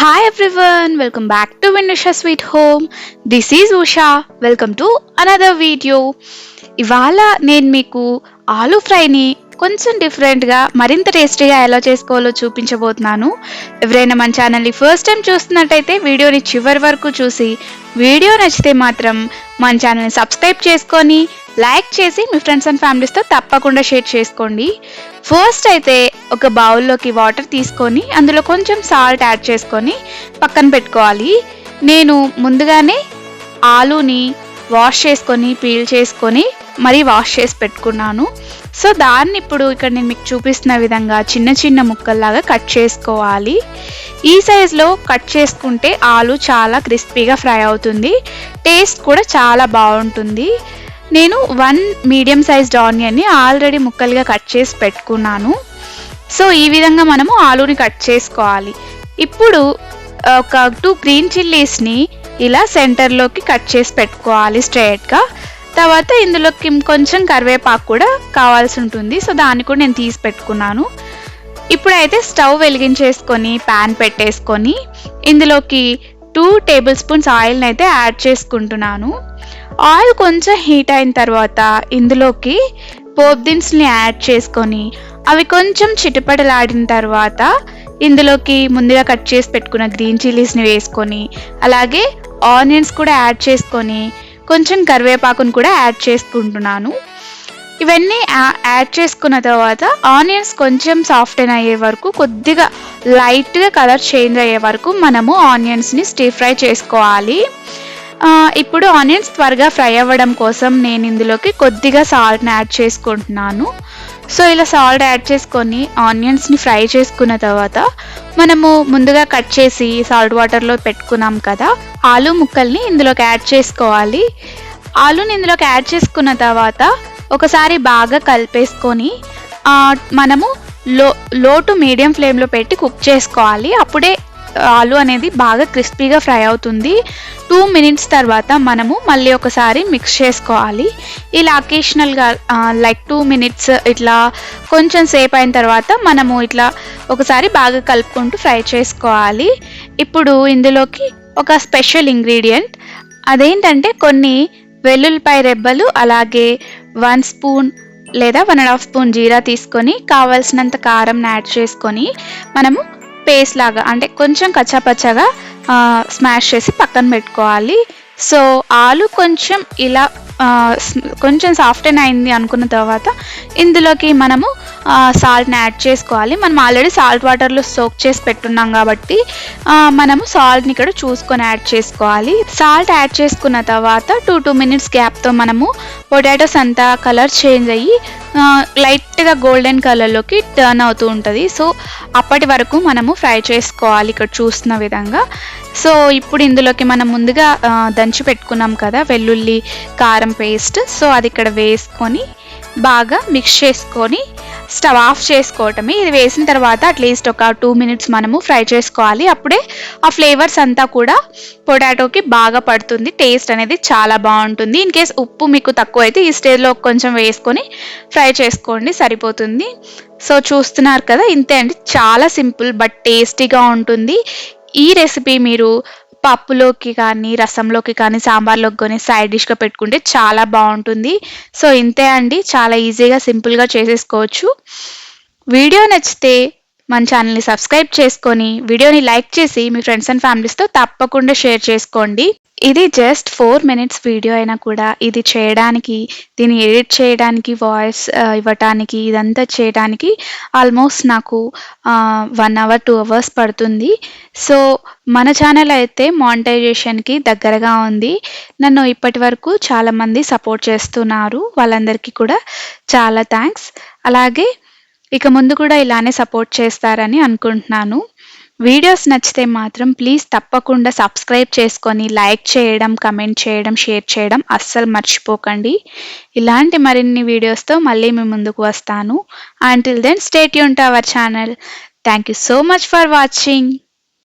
Hi everyone welcome back to Vinusha sweet home this is Usha welcome to another video ఇవాళ నేను మీకు ఆలూ ఫ్రైని కొంచెం డిఫరెంట్గా మరింత టేస్టీగా ఎలా చేసుకోవాలో చూపించబోతున్నాను. ఎవరైనా మన ఛానల్ని ఫస్ట్ టైం చూస్తున్నట్టయితే వీడియోని చివరి వరకు చూసి వీడియో నచ్చితే మాత్రం మన ఛానల్ని సబ్స్క్రైబ్ చేసుకొని లైక్ చేసి మీ ఫ్రెండ్స్ అండ్ ఫ్యామిలీస్తో తప్పకుండా షేర్ చేసుకోండి. ఫస్ట్ అయితే ఒక బౌల్లోకి వాటర్ తీసుకొని అందులో కొంచెం సాల్ట్ యాడ్ చేసుకొని పక్కన పెట్టుకోవాలి. నేను ముందుగానే ఆలూని వాష్ చేసుకొని పీల్ చేసుకొని మరీ వాష్ చేసి పెట్టుకున్నాను. సో దాన్ని ఇప్పుడు ఇక్కడ నేను మీకు చూపిస్తున్న విధంగా చిన్న చిన్న ముక్కల్లాగా కట్ చేసుకోవాలి. ఈ సైజులో కట్ చేసుకుంటే ఆలు చాలా క్రిస్పీగా ఫ్రై అవుతుంది. టేస్ట్ కూడా చాలా బాగుంటుంది. నేను వన్ మీడియం సైజ్డ్ ఆనియన్ని ఆల్రెడీ ముక్కలుగా కట్ చేసి పెట్టుకున్నాను. సో ఈ విధంగా మనము ఆలూని కట్ చేసుకోవాలి. ఇప్పుడు ఒక టూ గ్రీన్ చిల్లీస్ని ఇలా సెంటర్లోకి కట్ చేసి పెట్టుకోవాలి స్ట్రైట్గా తర్వాత ఇందులోకి కొంచెం కరివేపాకు కూడా కావాల్సి ఉంటుంది. సో దాన్ని కూడా నేను తీసి పెట్టుకున్నాను. ఇప్పుడైతే స్టవ్ వెలిగించేసుకొని ప్యాన్ పెట్టేసుకొని ఇందులోకి టూ టేబుల్ స్పూన్స్ ఆయిల్ని అయితే యాడ్ చేసుకుంటున్నాను. ఆయిల్ కొంచెం హీట్ అయిన తర్వాత ఇందులోకి పోప్ దిన్స్ని యాడ్ చేసుకొని అవి కొంచెం చిటపటలాడిన తర్వాత ఇందులోకి ముందుగా కట్ చేసి పెట్టుకున్న గ్రీన్ చిల్లీస్ని వేసుకొని అలాగే ఆనియన్స్ కూడా యాడ్ చేసుకొని కొంచెం కరివేపాకును కూడా యాడ్ చేసుకుంటున్నాను. ఇవన్నీ యాడ్ చేసుకున్న తర్వాత ఆనియన్స్ కొంచెం సాఫ్టెన్ అయ్యే వరకు కొద్దిగా లైట్గా కలర్ చేంజ్ అయ్యే వరకు మనము ఆనియన్స్ని స్టీ ఫ్రై చేసుకోవాలి. ఇప్పుడు ఆనియన్స్ త్వరగా ఫ్రై అవ్వడం కోసం నేను ఇందులోకి కొద్దిగా సాల్ట్ని యాడ్ చేసుకుంటున్నాను. సో ఇలా సాల్ట్ యాడ్ చేసుకొని ఆనియన్స్ని ఫ్రై చేసుకున్న తర్వాత మనము ముందుగా కట్ చేసి సాల్ట్ వాటర్లో పెట్టుకున్నాం కదా ఆలు ముక్కల్ని ఇందులోకి యాడ్ చేసుకోవాలి. ఆలుని ఇందులోకి యాడ్ చేసుకున్న తర్వాత ఒకసారి బాగా కలిపేసుకొని మనము లో లో టు మీడియం ఫ్లేమ్లో పెట్టి కుక్ చేసుకోవాలి. అప్పుడే ఆలు అనేది బాగా క్రిస్పీగా ఫ్రై అవుతుంది. టూ మినిట్స్ తర్వాత మనము మళ్ళీ ఒకసారి మిక్స్ చేసుకోవాలి. ఇలా అకేషనల్గా లైక్ టూ మినిట్స్ ఇట్లా కొంచెం సేపు అయిన తర్వాత మనము ఇట్లా ఒకసారి బాగా కలుపుకుంటూ ఫ్రై చేసుకోవాలి. ఇప్పుడు ఇందులోకి ఒక స్పెషల్ ఇంగ్రీడియంట్ అదేంటంటే కొన్ని వెల్లుల్లిపాయ రెబ్బలు అలాగే వన్ స్పూన్ లేదా వన్ అండ్ హాఫ్ స్పూన్ జీరా తీసుకొని కావాల్సినంత కారం యాడ్ చేసుకొని మనము పేస్ట్ లాగా అంటే కొంచెం కచ్చాపచ్చగా స్మాష్ చేసి పక్కన పెట్టుకోవాలి. సో ఆలు కొంచెం ఇలా కొంచెం సాఫ్టెన్ అయింది అనుకున్న తర్వాత ఇందులోకి మనము సాల్ట్ని యాడ్ చేసుకోవాలి. మనం ఆల్రెడీ సాల్ట్ వాటర్లో సోక్ చేసి పెట్టున్నాం కాబట్టి మనము సాల్ట్ని ఇక్కడ చూసుకొని యాడ్ చేసుకోవాలి. సాల్ట్ యాడ్ చేసుకున్న తర్వాత టూ టూ మినిట్స్ గ్యాప్తో మనము పొటాటోస్ అంతా కలర్ చేంజ్ అయ్యి లైట్గా గోల్డెన్ కలర్లోకి టర్న్ అవుతూ ఉంటుంది. సో అప్పటి వరకు మనము ఫ్రై చేసుకోవాలి ఇక్కడ చూస్తున్న విధంగా. సో ఇప్పుడు ఇందులోకి మనం ముందుగా దంచి పెట్టుకున్నాం కదా వెల్లుల్లి కారం పేస్ట్ సో అది ఇక్కడ వేసుకొని బాగా మిక్స్ చేసుకొని స్టవ్ ఆఫ్ చేసుకోవటమే. ఇది వేసిన తర్వాత అట్లీస్ట్ ఒక టూ మినిట్స్ మనము ఫ్రై చేసుకోవాలి. అప్పుడే ఆ ఫ్లేవర్స్ అంతా కూడా పొటాటోకి బాగా పడుతుంది. టేస్ట్ అనేది చాలా బాగుంటుంది. ఇన్ కేస్ ఉప్పు మీకు తక్కువ అయితే ఈ స్టేజ్లో కొంచెం వేసుకొని ఫ్రై చేసుకోండి. సరిపోతుంది. సో చూస్తున్నారు కదా ఇంతే అండి. చాలా సింపుల్ బట్ టేస్టీగా ఉంటుంది. ఈ రెసిపీ మీరు పప్పులోకి కానీ రసంలోకి కానీ సాంబార్లోకి కానీ సైడ్ డిష్గా పెట్టుకుంటే చాలా బాగుంటుంది. సో ఇంతే అండి. చాలా ఈజీగా సింపుల్గా చేసేసుకోవచ్చు. వీడియో నచ్చితే మన ఛానల్ని సబ్స్క్రైబ్ చేసుకొని వీడియోని లైక్ చేసి మీ ఫ్రెండ్స్ అండ్ ఫ్యామిలీస్తో తప్పకుండా షేర్ చేసుకోండి. ఇది జస్ట్ ఫోర్ మినిట్స్ వీడియో అయినా కూడా ఇది చేయడానికి దీన్ని ఎడిట్ చేయడానికి వాయిస్ ఇవ్వటానికి ఇదంతా చేయడానికి ఆల్మోస్ట్ నాకు వన్ అవర్ టూ అవర్స్ పడుతుంది. సో మన ఛానల్ అయితే మానిటైజేషన్కి దగ్గరగా ఉంది. నన్ను ఇప్పటి వరకు చాలామంది సపోర్ట్ చేస్తున్నారు. వాళ్ళందరికీ కూడా చాలా థ్యాంక్స్ అలాగే ఇక ముందు కూడా ఇలానే సపోర్ట్ చేస్తారని అనుకుంటున్నాను. వీడియోస్ నచ్చితే మాత్రం ప్లీజ్ తప్పకుండా సబ్స్క్రైబ్ చేసుకొని లైక్ చేయడం కమెంట్ చేయడం షేర్ చేయడం అస్సలు మర్చిపోకండి. ఇలాంటి మరిన్ని వీడియోస్తో మళ్ళీ మీ ముందుకు వస్తాను. Until then stay Yoon our channel thank you so much for watching